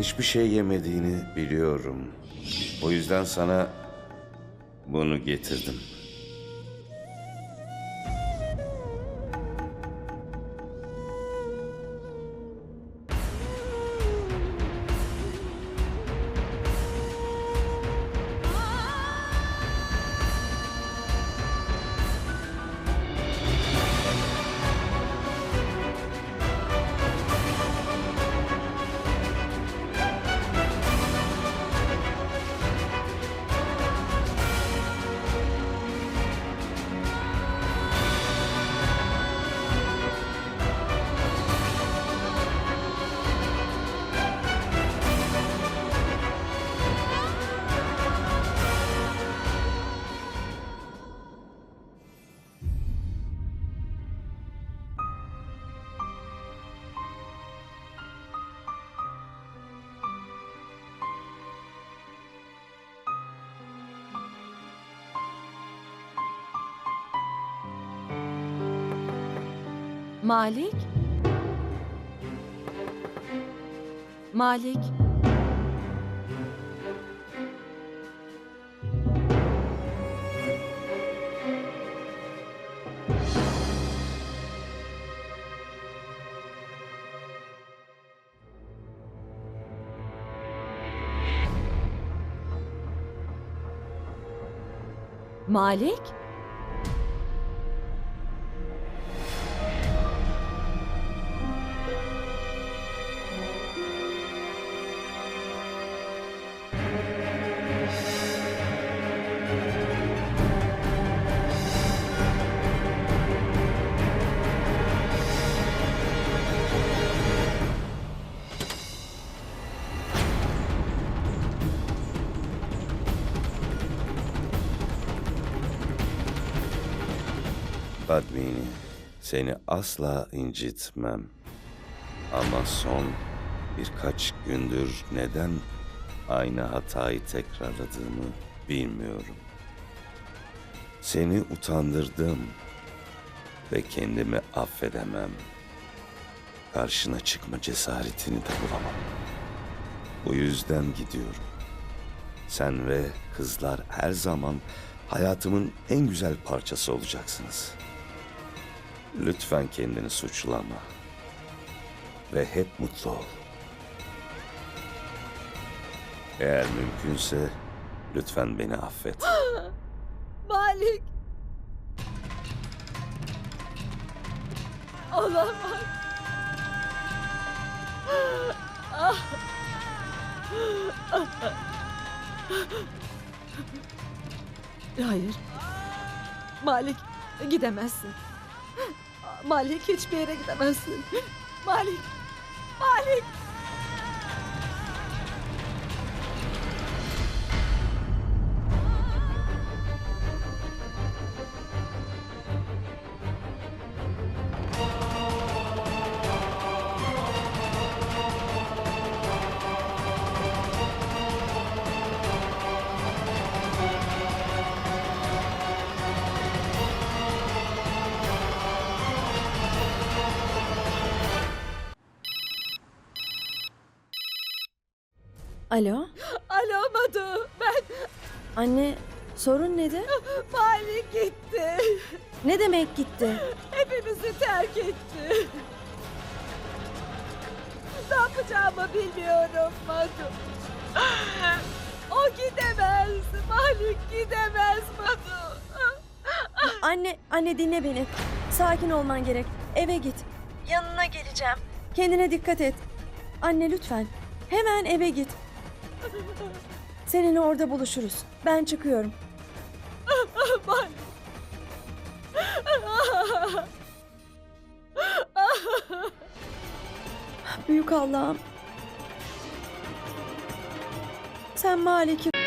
Hiçbir şey yemediğini biliyorum. O yüzden sana bunu getirdim. Malik? Malik? Malik? Padmini, seni asla incitmem. Ama son birkaç gündür neden aynı hatayı tekrarladığımı bilmiyorum. Seni utandırdım ve kendimi affedemem. Karşına çıkma cesaretini de bulamam. Bu yüzden gidiyorum. Sen ve kızlar her zaman hayatımın en güzel parçası olacaksınız. Lütfen kendini suçlama. Ve hep mutlu ol. Eğer mümkünse lütfen beni affet. Malik! Olamaz. Hayır. Malik gidemezsin. Malik hiçbir yere gidemezsin. Malik! Malik! Alo, Alo Madu, ben anne sorun nedir? Malik gitti. Ne demek gitti? Hepimizi terk etti. Ne yapacağımı bilmiyorum Madu. O gidemez. Malik gidemez Madu. Anne, anne dinle beni. Sakin olman gerek. Eve git. Yanına geleceğim. Kendine dikkat et. Anne lütfen. Hemen eve git. Seninle orada buluşuruz. Ben çıkıyorum. Malik. Büyük Allah'ım. Sen Malik'i